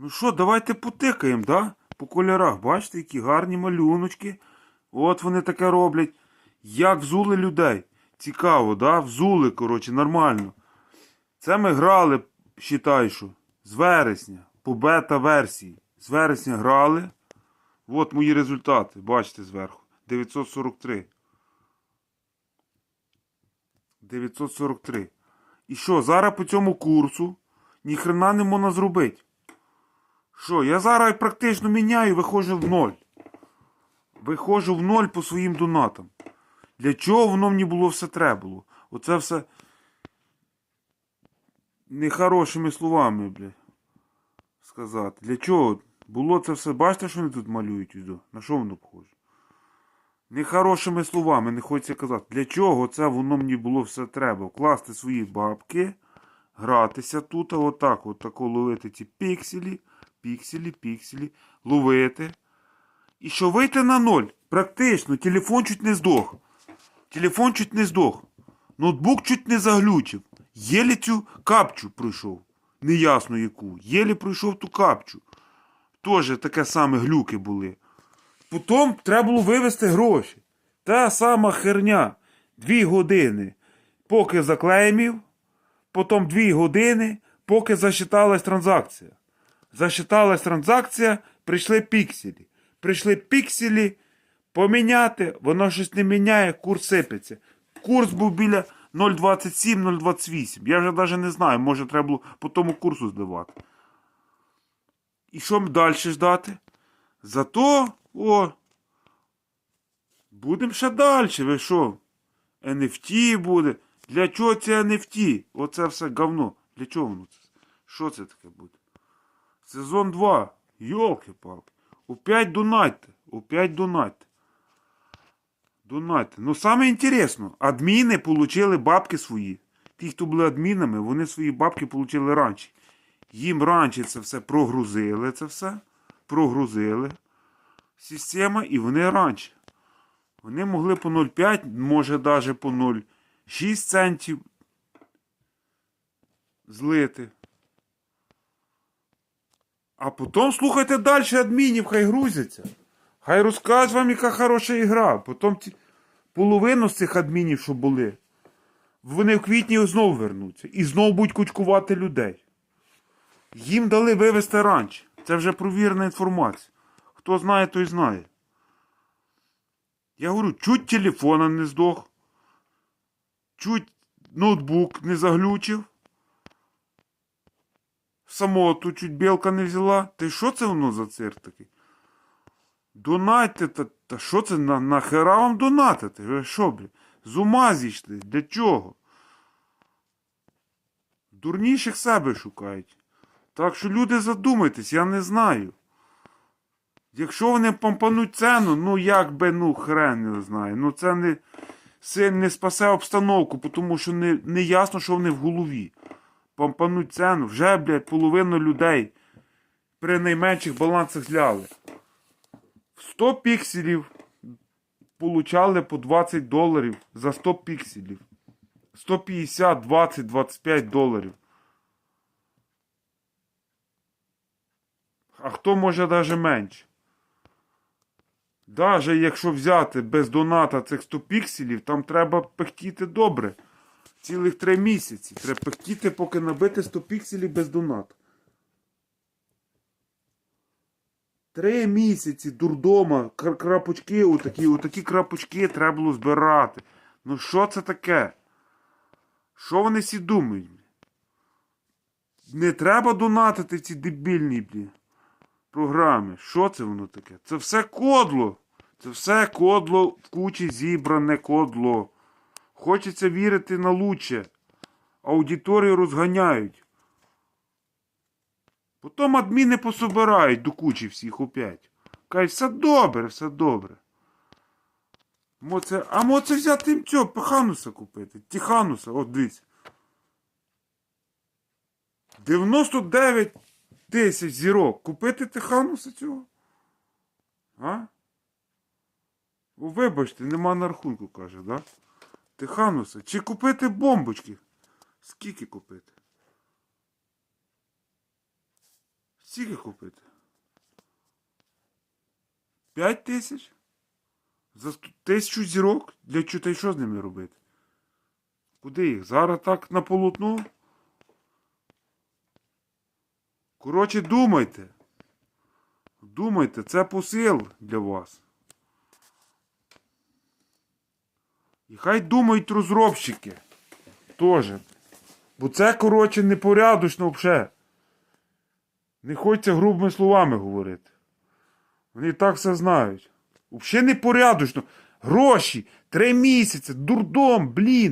Ну що, давайте потикаємо, да? По кольорах. Бачите, які гарні малюночки. От вони таке роблять. Як взули людей. Цікаво, да? Взули, коротше, нормально. Це ми грали, считай, що, з вересня, по бета-версії. З вересня грали. От мої результати, бачите зверху. 943. 943. І що, зараз по цьому курсу ніхрена не можна зробити. Що, я зараз практично міняю, виходжу в ноль. Виходжу в ноль по своїм донатам. Для чого воно мені було все треба було? Оце все нехорошими словами, бля. Сказати. Для чого? Було це все. Бачите, що вони тут малюють? На що воно похоже? Нехорошими словами, не хочеться казати. Для чого це воно мені було все треба? Вкласти свої бабки, гратися тут, отак, отако ловити ці пікселі, пікселі, пікселі, ловити. І що вийти на ноль. Практично, телефон чуть не здох. Телефон чуть не здох. Ноутбук чуть не заглючив. Єлі цю капчу пройшов. Неясно яку. Єлі пройшов ту капчу. Тоже таке саме глюки були. Потім треба було вивезти гроші. Та сама херня. Дві години, поки заклеймів, потім дві години, поки засчиталась транзакція. Засчиталась транзакція, прийшли пікселі. Прийшли пікселі поміняти, воно щось не міняє, курс сипеться. Курс був біля 0,27-0,28. Я вже навіть не знаю, може треба було по тому курсу здавати. І що далі ждати? Зато, о, будемо ще далі. Ви що? NFT буде. Для чого це NFT? Оце все говно. Для чого воно це? Що це таке буде? Сезон 2. Йолки-палки. Опять донатьте. Опять донатьте. Донатьте. Ну саме інтересно, адміни получили бабки свої. Ті, хто були адмінами, вони свої бабки получили раніше. Їм раніше це все прогрузили, це все. Прогрузили. Система, і вони раніше. Вони могли по 0,5, може навіть по 0,6 центів злити. А потім слухайте далі адмінів, хай грузяться. Хай розкажуть вам, яка хороша ігра. Потім ті... половину з цих адмінів, що були, вони в квітні знову вернуться. І знову будуть кучкувати людей. Їм дали вивезти раніше. Це вже провірена інформація. Хто знає, той знає. Я говорю, чуть телефона не здох, чуть ноутбук не заглючив. Самоту чуть білка не взяла. Ти що це воно за цирк такий? Донатьте, та, та що це на, нахера вам донатити? Ви що, блін? З ума зійшли? Для чого? Дурніших себе шукають. Так що люди задумайтесь, я не знаю. Якщо вони помпануть ціну, ну як би, ну хрен не знаю. Ну це не, це не спасе обстановку, тому що не, не ясно, що вони в голові. Помпануть ціну. Вже, блядь, половину людей при найменших балансах зляли. 100 пікселів получали по 20 доларів за 100 пікселів. 150, 20, 25 доларів. А хто може навіть менше? Даже якщо взяти без доната цих 100 пікселів, там треба пехтіти добре. Цілих 3 місяці. Треба пехтіти, поки набити 100 пікселів без доната. Три місяці дурдома, кра- крапочки, отакі, отакі крапочки треба було збирати. Ну що це таке? Що вони всі думають? Не треба донатити ці дебільні блін, програми. Що це воно таке? Це все кодло. Це все кодло в кучі зібране кодло. Хочеться вірити на лучше. Аудиторію розганяють. Потім адміни пособирають до кучі всіх опять. Кажуть, все добре, все добре. Моце, а моце взяти їм цього Пехануса купити. Тихануса, от дивіться. 99 тисяч зірок. Купити Тихануса цього? А? Вибачте, нема на рахунку, каже, да? Тихануса. Чи купити бомбочки? Скільки купити? Скільки купити? П'ять тисяч? За тисячу зірок? Для чого що з ними робити? Куди їх? Зараз так на полотно? Коротше, думайте. Думайте, це посил для вас. І хай думають розробщики. Тоже. Бо це, коротше, непорядочно взагалі. Не хочеться грубими словами говорити. Вони так все знають. Взагалі непорядочно. Гроші, три місяці, дурдом, блін.